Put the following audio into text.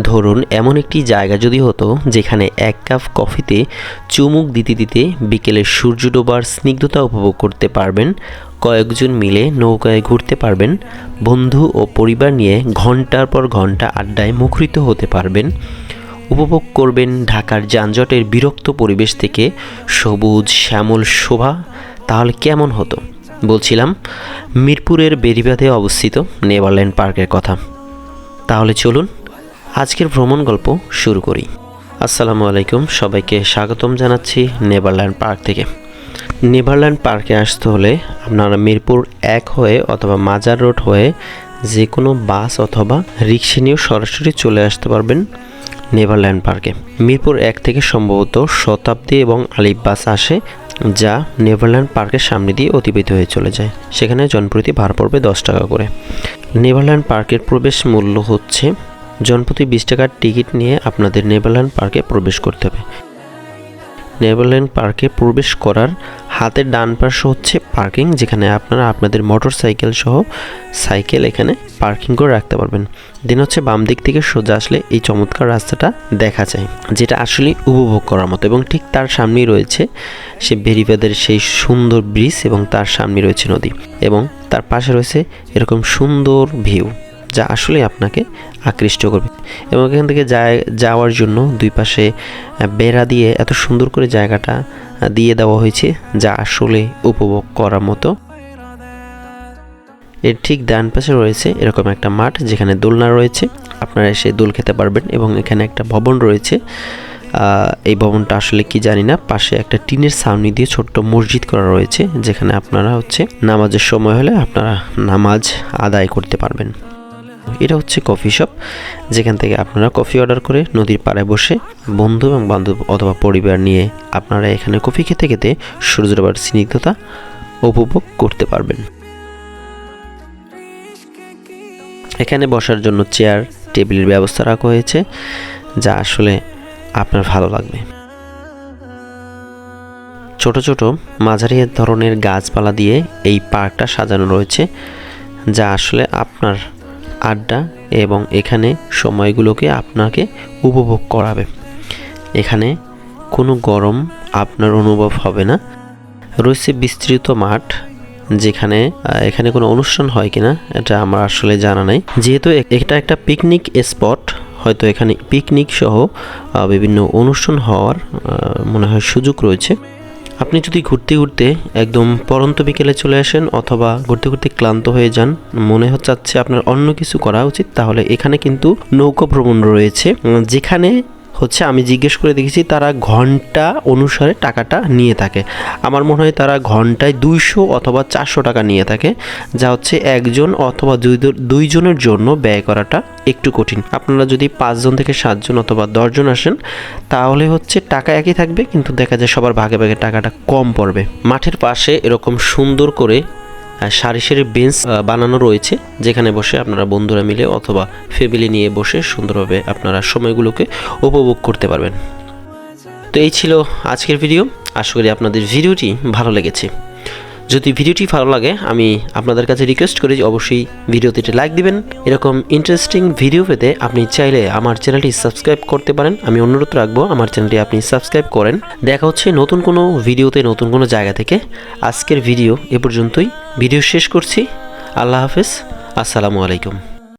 ধরুন, এমন একটি জায়গা যদি হতো যেখানে এক কাপ কফিতে চুমুক দিতে দিতে বিকেলের সূর্য ডোবার স্নিগ্ধতা উপভোগ করতে পারবেন, কয়েকজন মিলে নৌকায় ঘুরতে পারবেন, বন্ধু ও পরিবার নিয়ে ঘণ্টার পর ঘণ্টা আড্ডায় মুখরিত হতে পারবেন। উপভোগ করবেন ঢাকার যানজটের বিরক্ত পরিবেশ থেকে সবুজ, শ্যামল শোভা, তাহলে কেমন হতো? বলছিলাম, মিরপুরের বেরিবাঁধে অবস্থিত নেভারল্যান্ড পার্কের কথা। তাহলে চলুন আজকের ভ্রমণ গল্প শুরু করি। আসসালামু আলাইকুম, সবাইকে স্বাগতম জানাচ্ছি নেভারল্যান্ড পার্ক থেকে। নেভারল্যান্ড পার্কে আসতে হলে আপনারা মিরপুর এক হয়ে অথবা মাজার রোড হয়ে যে কোনো বাস অথবা রিক্সা নিয়েও সরাসরি চলে আসতে পারবেন নেভারল্যান্ড পার্কে। মিরপুর এক থেকে সম্ভবত শতাব্দী এবং আলিফ বাস আসে যা নেভারল্যান্ড পার্কের সামনে দিয়ে অতিবাহিত হয়ে চলে যায়। সেখানে জনপ্রতি ভাড়া পড়বে দশ টাকা করে। নেভারল্যান্ড পার্কের প্রবেশ মূল্য হচ্ছে জনপ্রতি বিশ টাকার টিকিট নিয়ে আপনাদের নেভারল্যান্ড পার্কে প্রবেশ করতে হবে। নেভারল্যান্ড পার্কে প্রবেশ করার হাতের ডান পাশে হচ্ছে পার্কিং, যেখানে আপনারা আপনাদের মোটর সাইকেল সহ সাইকেল এখানে পার্কিং করে রাখতে পারবেন। দিন হচ্ছে বাম দিক থেকে সোজা আসলে এই চমৎকার রাস্তাটা দেখা যায়, যেটা আসলে উপভোগ করার মতো। এবং ঠিক তার সামনেই রয়েছে সে বেরিবাদের সেই সুন্দর ব্রিজ এবং তার সামনে রয়েছে নদী এবং তার পাশে রয়েছে এরকম সুন্দর ভিউ। যা আসলে আপনাকে আকৃষ্ট করবে। এবং এখান থেকে যাওয়ার জন্য দুই পাশে বেড়া দিয়ে এত সুন্দর করে জায়গাটা দিয়ে দেওয়া হয়েছে যা আসলে উপভোগ করার মতো। এর ঠিক ডান পাশে রয়েছে এরকম একটা মাঠ যেখানে দোলনা রয়েছে। আপনারা এসে দোল খেতে পারবেন এবং এখানে একটা ভবন রয়েছে। এই ভবনটা আসলে কি জানি না, পাশে একটা টিনের ছাউনি দিয়ে ছোট্ট মসজিদ করা রয়েছে, যেখানে আপনারা হচ্ছে নামাজের সময় হলে আপনারা নামাজ আদায় করতে পারবেন। এটা হচ্ছে কফি শপ, যেখান থেকে আপনারা কফি অর্ডার করে নদীর পাড়ে বসে বন্ধু এবং বান্ধব অথবা পরিবার নিয়ে আপনারা এখানে কফি খেতে খেতে সূর্যডোবার স্নিগ্ধতা উপভোগ করতে পারবেন। এখানে বসার জন্য চেয়ার, টেবিলের ব্যবস্থা রাখা হয়েছে, যা আসলে আপনার ভালো লাগবে। ছোট ছোট মাঝারি ধরনের গাছপালা দিয়ে এই পার্কটা সাজানো রয়েছে, যা আসলে আপনার আড্ডা এবং এখানে সময়গুলোকে আপনাকে উপভোগ করাবে। এখানে কোনো গরম আপনার অনুভব হবে না। রয়েছে বিস্তৃত মাঠ, যেখানে এখানে কোনো অনুষ্ঠান হয় কিনা এটা আমার আসলে জানা নাই। যেহেতু এটা একটা পিকনিক স্পট হয়তো এখানে পিকনিক সহ বিভিন্ন অনুষ্ঠান হওয়ার মনে হয় সুযোগ রয়েছে। আপনি যদি ঘুরতে ঘুরতে একদম পরন্ত বিকেলে চলে আসেন অথবা ঘুরতে ঘুরতে ক্লান্ত হয়ে যান, মনে হচ্ছে আপনার অন্য কিছু করা উচিত, তাহলে এখানে কিন্তু নৌকা ভ্রমণ রয়েছে। যেখানে হচ্ছে আমি জিজ্ঞেস করে দেখেছি তারা ঘণ্টা অনুসারে টাকাটা নিয়ে থাকে। আমার মনে হয় তারা ঘন্টায় দুইশো অথবা চারশো টাকা নিয়ে থাকে, যা হচ্ছে একজন অথবা দুই দুইজনের জন্য ব্যয় করাটা একটু কঠিন। আপনারা যদি পাঁচজন থেকে সাতজন অথবা দশজন আসেন, তাহলে হচ্ছে টাকা একই থাকবে, কিন্তু দেখা যায় সবার ভাগে ভাগে টাকাটা কম পড়বে। মাঠের পাশে এরকম সুন্দর করে সারি সারি বেঞ্চ বানানো রয়েছে, যেখানে বসে আপনারা বন্ধুরা মিলে অথবা ফ্যামিলি নিয়ে বসে সুন্দরভাবে আপনারা সময়গুলোকে উপভোগ করতে পারবেন। তো এই ছিল আজকের ভিডিও আশা করি আপনাদের ভিডিওটি ভালো লেগেছে। যদি ভিডিওটি ভালো লাগে, আমি আপনাদের কাছে রিকোয়েস্ট করি যে অবশ্যই ভিডিওতে একটি লাইক দিবেন। এরকম ইন্টারেস্টিং ভিডিও পেতে আপনি চাইলে আমার চ্যানেলটি সাবস্ক্রাইব করতে পারেন। আমি অনুরোধ রাখব, আমার চ্যানেলটি আপনি সাবস্ক্রাইব করেন। দেখা হচ্ছে নতুন কোনো ভিডিওতে নতুন কোনো জায়গা থেকে। আজকের ভিডিও এ পর্যন্তই। ভিডিও শেষ করছি। আল্লাহ হাফেজ। আসসালামু আলাইকুম।